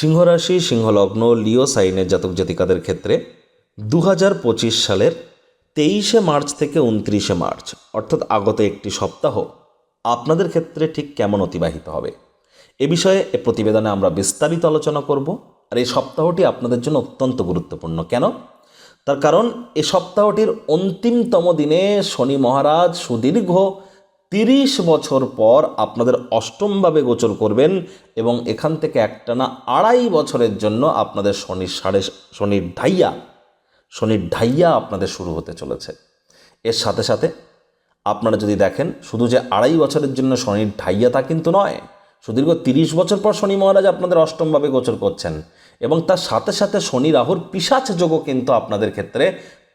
সিংহরাশি, সিংহলগ্ন, লিও সাইনের জাতক জাতিকাদের ক্ষেত্রে দু হাজার পঁচিশ সালের তেইশে মার্চ থেকে উনত্রিশে মার্চ, অর্থাৎ আগত একটি সপ্তাহ, আপনাদের ক্ষেত্রে ঠিক কেমন অতিবাহিত হবে? এ বিষয়ে, এ প্রতিবেদনে আমরা বিস্তারিত আলোচনা করব, আর এই সপ্তাহটি আপনাদের জন্য অত্যন্ত গুরুত্বপূর্ণ। কেন? তার কারণ, এ সপ্তাহটির অন্তিমতম দিনে শনি মহারাজ সুদীর্ঘ তিরিশ বছর পর আপনাদের অষ্টমভাবে গোচর করবেন এবং এখান থেকে একটানা আড়াই বছরের জন্য আপনাদের শনির সাড়ে শনির ঢাইয়া শনির ঢাইয়া আপনাদের শুরু হতে চলেছে। এর সাথে সাথে আপনারা যদি দেখেন, শুধু যে আড়াই বছরের জন্য শনির ঢাইয়া তা কিন্তু নয়, সুদীর্ঘ তিরিশ বছর পর শনি মহারাজ আপনাদের অষ্টমভাবে গোচর করছেন এবং তার সাথে সাথে শনি রাহুর পিসাচ যোগও কিন্তু আপনাদের ক্ষেত্রে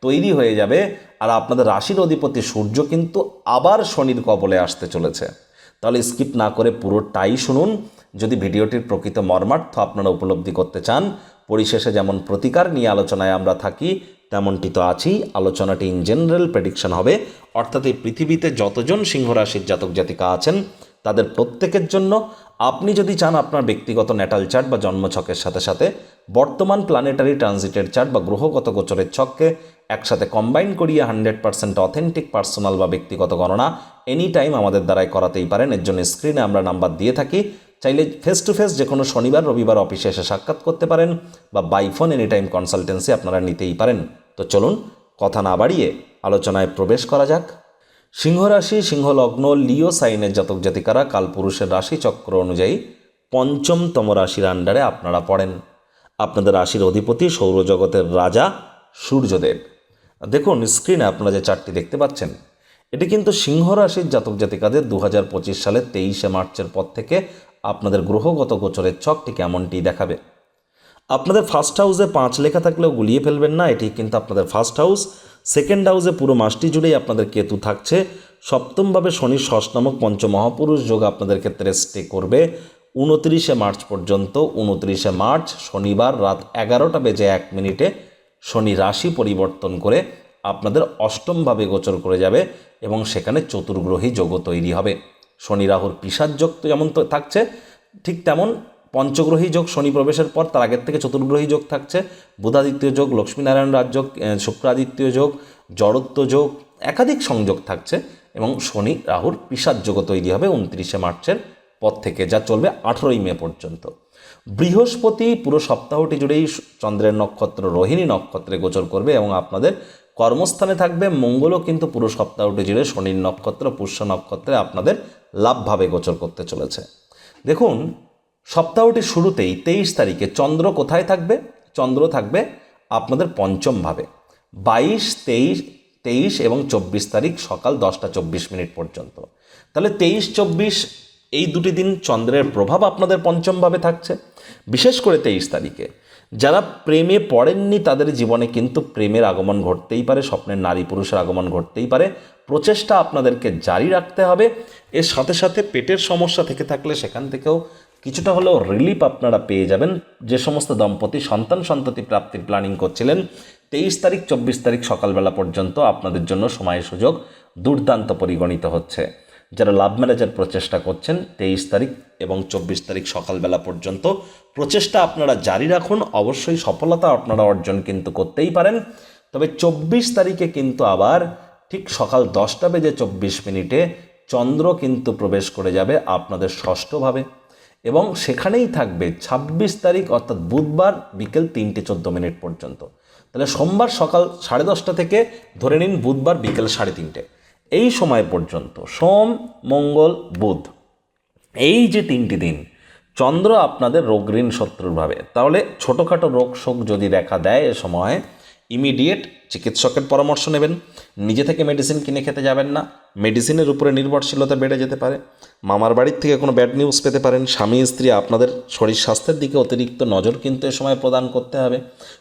তৈরি হয়ে যাবে। আর আপনাদের রাশির অধিপতি সূর্য কিন্তু আবার শনির কবলে আসতে চলেছে। তাহলে স্কিপ না করে পুরোটাই শুনুন। যদি ভিডিওটির প্রকৃত মর্মার্থ আপনারা উপলব্ধি করতে চান, পরিশেষে যেমন প্রতিকার নিয়ে আলোচনায় আমরা থাকি, তেমনটি তো আছেই। আলোচনাটি ইন জেনারেল প্রেডিকশন হবে। অর্থাৎ এই পৃথিবীতে যতজন সিংহ রাশির জাতক জাতিকা আছেন, তাদের প্রত্যেকের জন্য আপনি যদি চান আপনার ব্যক্তিগত ন্যাটাল চার্ট বা জন্মছকের সাথে সাথে, বর্তমান প্ল্যানেটারি ট্রানজিটের চার্ট বা গ্রহগত গোচরের ছককে একসাথে কম্বাইন করিয়ে হান্ড্রেড পার্সেন্ট অথেন্টিক পার্সোনাল বা ব্যক্তিগত গণনা এনি টাইম আমাদের দ্বারাই করাতেই পারেন। এর জন্য স্ক্রিনে আমরা নাম্বার দিয়ে থাকি। চাইলে ফেস টু ফেস যে কোনো শনিবার, রবিবার অফিসে এসে সাক্ষাৎ করতে পারেন বা by phone any time consultancy আপনারা নিতেই পারেন। তো চলুন, কথা না বাড়িয়ে আলোচনায় প্রবেশ করা যাক। সিংহ সিংহরাশি সিংহলগ্ন লিও সাইনের জাতক জাতিকারা কালপুরুষের রাশি চক্র অনুযায়ী পঞ্চমতম রাশির আন্ডারে আপনারা পড়েন। আপনাদের রাশির অধিপতি সৌরজগতের রাজা সূর্যদেব। দেখুন স্ক্রিনে আপনারা যে চারটি দেখতে পাচ্ছেন, এটি কিন্তু সিংহ রাশির জাতক জাতিকাদের দু হাজার পঁচিশ সালের তেইশে মার্চের পর থেকে আপনাদের গ্রহগত গোচরের ছকটি কেমনটি দেখাবে। আপনাদের ফার্স্ট হাউসে পাঁচ লেখা থাকলেও গুলিয়ে ফেলবেন না, এটি কিন্তু আপনাদের ফার্স্ট হাউস সেকেন্ড হাউসে পুরো মাসটি জুড়েই আপনাদের কেতু থাকছে। সপ্তমভাবে শনি, ষষ্ঠ নামক পঞ্চমহাপুরুষ যোগ আপনাদের ক্ষেত্রে স্টে করবে। উনত্রিশে মার্চ পর্যন্ত, উনত্রিশে মার্চ শনিবার রাত এগারোটা বেজে এক মিনিটে শনি রাশি পরিবর্তন করে আপনাদের অষ্টমভাবে গোচর করে যাবে এবং সেখানে চতুর্গ্রহী যোগও তৈরি হবে। শনি রাহুর পিসার যোগ তো যেমন থাকছে, ঠিক তেমন পঞ্চগ্রহী যোগ শনি প্রবেশের পর তার আগের থেকে চতুর্গ্রহী যোগ থাকছে। বুধাদিত্য যোগ, লক্ষ্মীনারায়ণ রাজযোগ শুক্রাদিত্য যোগ, জড়ত্ব যোগ, একাধিক সংযোগ থাকছে এবং শনি রাহুর পিসার যোগও তৈরি হবে উনত্রিশে মার্চের পর থেকে, যা চলবে আঠেরোই মে পর্যন্ত। বৃহস্পতি পুরো সপ্তাহটি জুড়েই চন্দ্রের নক্ষত্র, রোহিণী নক্ষত্রে গোচর করবে এবং আপনাদের কর্মস্থানে থাকবে। মঙ্গলও কিন্তু পুরো সপ্তাহটি জুড়ে শনির নক্ষত্র, পুষ্য নক্ষত্রে আপনাদের লাভভাবে গোচর করতে চলেছে। দেখুন সপ্তাহটির শুরুতেই তেইশ তারিখে চন্দ্র কোথায় থাকবে? চন্দ্র থাকবে আপনাদের পঞ্চম ভাবে বাইশ, তেইশ তেইশ এবং চব্বিশ তারিখ সকাল দশটা চব্বিশ মিনিট পর্যন্ত। তাহলে তেইশ, চব্বিশ এই দুটি দিন চন্দ্রের প্রভাব আপনাদের পঞ্চমভাবে থাকছে। বিশেষ করে তেইশ তারিখে। যারা প্রেমে পড়েননি, তাদের জীবনে কিন্তু প্রেমের আগমন ঘটতেই পারে, স্বপ্নের নারী পুরুষের আগমন ঘটতেই পারে। প্রচেষ্টা আপনাদেরকে জারি রাখতে হবে। এর সাথে সাথে পেটের সমস্যা থেকে থাকলে সেখান থেকেও কিছুটা হলেও রিলিফ আপনারা পেয়ে যাবেন। যে সমস্ত দম্পতি, সন্তান সন্ততি প্রাপ্তির প্ল্যানিং করছিলেন, তেইশ তারিখ, চব্বিশ তারিখ সকালবেলা পর্যন্ত আপনাদের জন্য সময় সুযোগ দুর্দান্ত পরিগণিত হচ্ছে। যারা লাভ ম্যারেজের প্রচেষ্টা করছেন, তেইশ তারিখ এবং চব্বিশ তারিখ সকালবেলা পর্যন্ত, প্রচেষ্টা আপনারা জারি রাখুন। অবশ্যই সফলতা আপনারা অর্জন কিন্তু করতেই পারেন। তবে চব্বিশ তারিখে কিন্তু আবার ঠিক সকাল দশটা বেজে চব্বিশ মিনিটে চন্দ্র কিন্তু প্রবেশ করে যাবে আপনাদের ষষ্ঠভাবে। এবং সেখানেই থাকবে ২৬ তারিখ, অর্থাৎ বুধবার বিকেল তিনটে চোদ্দ মিনিট পর্যন্ত। তাহলে সোমবার সকাল সাড়ে দশটা থেকে ধরে নিন, বুধবার বিকেল সাড়ে তিনটে। এই সময় পর্যন্ত, সোম, মঙ্গল, বুধ, এই যে তিনটি দিন, চন্দ্র আপনাদের রোগ ঋণ শত্রুর ভাবে। তাহলে ছোটোখাটো রোগ শোক যদি দেখা দেয় এ সময় ইমিডিয়েট চিকিৎসকের পরামর্শ নেবেন। নিজে থেকে মেডিসিন কিনে খেতে যাবেন না। মেডিসিনের উপরে নির্ভরশীলতা বেড়ে যেতে পারে। মামার বাড়ির থেকে কোনো ব্যাড নিউজ পেতে পারেন। স্বামী, স্ত্রী, আপনাদের শরীর স্বাস্থ্যের দিকে অতিরিক্ত নজর কিন্তু এ সময় প্রদান করতে হবে।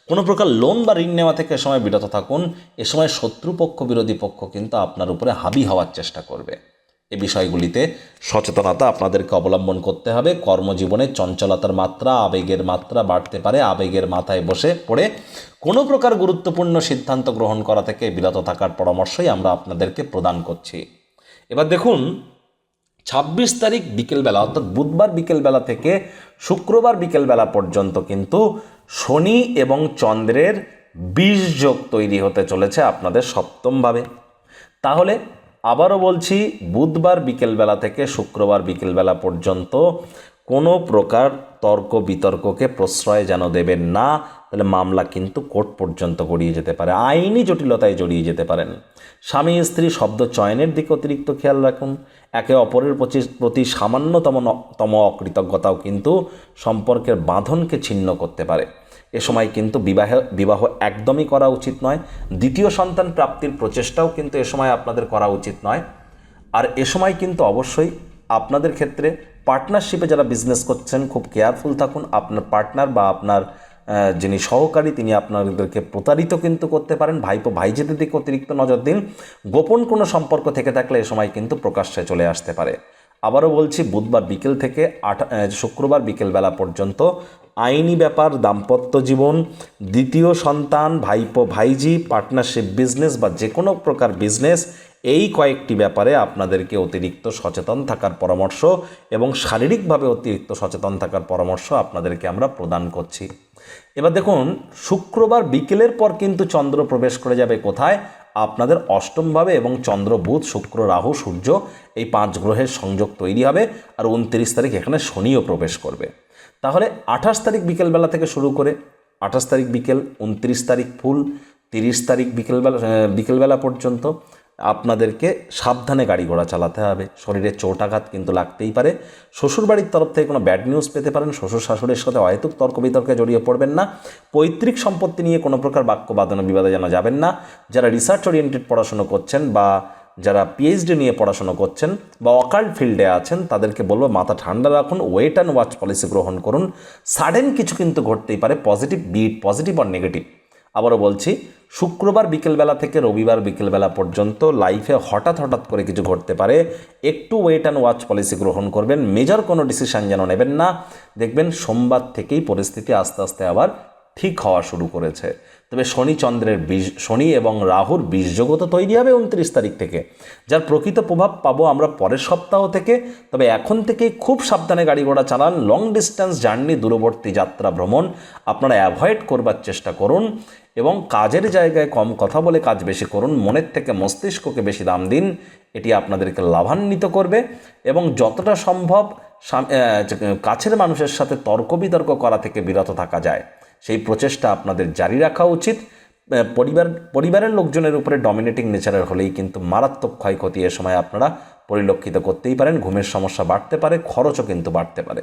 কোনো প্রকার লোন বা ঋণ নেওয়া থেকে এ সময় বিরত থাকুন। এ সময় শত্রুপক্ষ, বিরোধী পক্ষ কিন্তু আপনার উপরে হাবি হওয়ার চেষ্টা করবে। এ বিষয়গুলিতে সচেতনতা আপনাদেরকে অবলম্বন করতে হবে। কর্মজীবনে চঞ্চলতার মাত্রা, আবেগের মাত্রা বাড়তে পারে। আবেগের মাথায় বসে পড়ে কোনো প্রকার গুরুত্বপূর্ণ সিদ্ধান্ত গ্রহণ করা থেকে বিরত থাকার পরামর্শই আমরা আপনাদেরকে প্রদান করছি। এবার দেখুন, ছাব্বিশ তারিখ বিকেলবেলা, অর্থাৎ বুধবার বিকেলবেলা থেকে শুক্রবার বিকেলবেলা পর্যন্ত কিন্তু শনি এবং চন্দ্রের বিষ যোগ তৈরি হতে চলেছে আপনাদের সপ্তমভাবে তাহলে আবারও বলছি, বুধবার বিকেলবেলা থেকে শুক্রবার বিকেলবেলা পর্যন্ত কোনো প্রকার তর্ক বিতর্ককে প্রশ্রয় যেন দেবেন না, তাহলে মামলা কিন্তু কোর্ট পর্যন্ত গড়িয়ে যেতে পারে, আইনি জটিলতায় জড়িয়ে যেতে পারেন। স্বামী স্ত্রী শব্দ চয়নের দিকে অতিরিক্ত খেয়াল রাখুন, একে অপরের প্রতি- সামান্যতম তম অকৃতজ্ঞতাও কিন্তু সম্পর্কের বাঁধনকে ছিন্ন করতে পারে। এ সময় কিন্তু বিবাহ বিবাহ একদমই করা উচিত নয়। দ্বিতীয় সন্তান প্রাপ্তির প্রচেষ্টাও কিন্তু এ সময় আপনাদের করা উচিত নয়। আর এ সময় কিন্তু অবশ্যই আপনাদের ক্ষেত্রে পার্টনারশিপে যারা বিজনেস করছেন, খুব কেয়ারফুল থাকুন। আপনার পার্টনার বা আপনার যিনি সহকারী, তিনি আপনাদেরকে প্রতারিত কিন্তু করতে পারেন। ভাইপো ভাইজেদের দিকে অতিরিক্ত নজর দিন। গোপন কোনো সম্পর্ক থেকে থাকলে এ সময় কিন্তু প্রকাশ্যে চলে আসতে পারে। আবারও বলছি, বুধবার বিকেল থেকে আট শুক্রবার বিকেলবেলা পর্যন্ত আইনি ব্যাপার, দাম্পত্য জীবন, দ্বিতীয় সন্তান, ভাইপো ভাইজি পার্টনারশিপ বিজনেস বা যে কোনো প্রকার বিজনেস, এই কয়েকটি ব্যাপারে আপনাদেরকে অতিরিক্ত সচেতন থাকার পরামর্শ এবং শারীরিকভাবে অতিরিক্ত সচেতন থাকার পরামর্শ আপনাদেরকে আমরা প্রদান করছি। এবার দেখুন, শুক্রবার বিকেলের পর কিন্তু চন্দ্র প্রবেশ করে যাবে কোথায়? আপনাদের অষ্টমভাবে এবং চন্দ্র, বুধ, শুক্র, রাহু, সূর্য এই পাঁচ গ্রহের সংযোগ তৈরি হবে আর উনত্রিশ তারিখ এখানে শনিও প্রবেশ করবে। তাহলে আঠাশ তারিখ বিকেলবেলা থেকে শুরু করে আঠাশ তারিখ বিকেল, উনত্রিশ তারিখ ফুল, তিরিশ তারিখ বিকেলবেলা বিকেলবেলা পর্যন্ত আপনাদেরকে সাবধানে গাড়ি ঘোড়া চালাতে হবে। শরীরে চোটাঘাত কিন্তু লাগতেই পারে। শ্বশুরবাড়ির তরফ থেকে কোনো ব্যাড নিউজ পেতে পারেন। শ্বশুর শাশুড়ির সাথে অহেতুক তর্ক বিতর্কে জড়িয়ে পড়বেন না। পৈতৃক সম্পত্তি নিয়ে কোনো প্রকার বাক্য বাদন বিবাদে যেন যাবেন না। যারা রিসার্চ ওরিয়েন্টেড পড়াশুনো করছেন বা যারা পিএইচডি নিয়ে পড়াশুনো করছেন বা অকাল্ট ফিল্ডে আছেন, তাদেরকে বলব মাথা ঠান্ডা রাখুন। ওয়েট অ্যান্ড ওয়াচ পলিসি গ্রহণ করুন। সাডেন কিছু কিন্তু ঘটতেই পারে। পজিটিভ বিট পজিটিভ আর নেগেটিভ আবারও বলছি, শুক্রবার বিকেলবেলা থেকে রবিবার বিকেলবেলা পর্যন্ত লাইফে হঠাৎ হঠাৎ করে কিছু ঘটতে পারে। একটু ওয়েট অ্যান্ড ওয়াচ পলিসি গ্রহণ করবেন মেজর কোনো ডিসিশন যেন নেবেন না। দেখবেন সোমবার থেকেই পরিস্থিতি আস্তে আস্তে আবার ঠিক হওয়া শুরু করেছে। তবে শনি চন্দ্রের বীজ শনি এবং রাহুর বীজযোগও তো তৈরি হবে উনত্রিশ তারিখ থেকে। যার প্রকৃত প্রভাব পাবো আমরা পরের সপ্তাহ থেকে। তবে এখন থেকেই খুব সাবধানে গাড়ি ঘোড়া চালান লং ডিস্টেন্স জার্নি দূরবর্তী যাত্রা ভ্রমণ আপনারা অ্যাভয়েড করবার চেষ্টা করুন। এবং কাজের জায়গায় কম কথা বলে কাজ বেশি করুন, মনের থেকে মস্তিষ্ককে বেশি দাম দিন, এটি আপনাদেরকে লাভান্বিত করবে এবং যতটা সম্ভব কাছের মানুষের সাথে তর্ক বিতর্ক করা থেকে বিরত থাকা যায়। সেই প্রচেষ্টা আপনাদের জারি রাখা উচিত। পরিবার, পরিবারের লোকজনের উপরে ডমিনেটিং নেচারের হলেই কিন্তু মারাত্মক ক্ষয়ক্ষতি এ সময় আপনারা পরিলক্ষিত করতেই পারেন। ঘুমের সমস্যা বাড়তে পারে, খরচও কিন্তু বাড়তে পারে।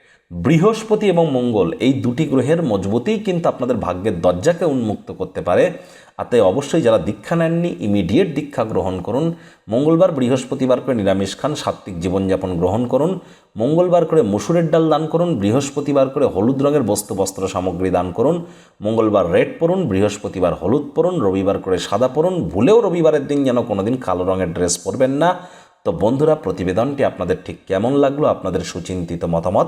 বৃহস্পতি এবং মঙ্গল, এই দুটি গ্রহের মজবুতিই কিন্তু আপনাদের ভাগ্যের দরজাকে উন্মুক্ত করতে পারে। আর তাই অবশ্যই যারা দীক্ষা নেননি ইমিডিয়েট দীক্ষা গ্রহণ করুন। মঙ্গলবার বৃহস্পতিবার করে নিরামিষ খান, সাত্ত্বিক জীবনযাপন গ্রহণ করুন। মঙ্গলবার করে মসুরের ডাল দান করুন। বৃহস্পতিবার করে হলুদ রঙের বস্তু বস্ত্র সামগ্রী দান করুন। মঙ্গলবার রেড পরুন, বৃহস্পতিবার হলুদ পরুন, রবিবার করে সাদা পরুন। ভুলেও রবিবারের দিন যেন কোনোদিন কালো রঙের ড্রেস পরবেন না। তো বন্ধুরা, প্রতিবেদনটি আপনাদের ঠিক কেমন লাগল? আপনাদের সুচিন্তিত মতামত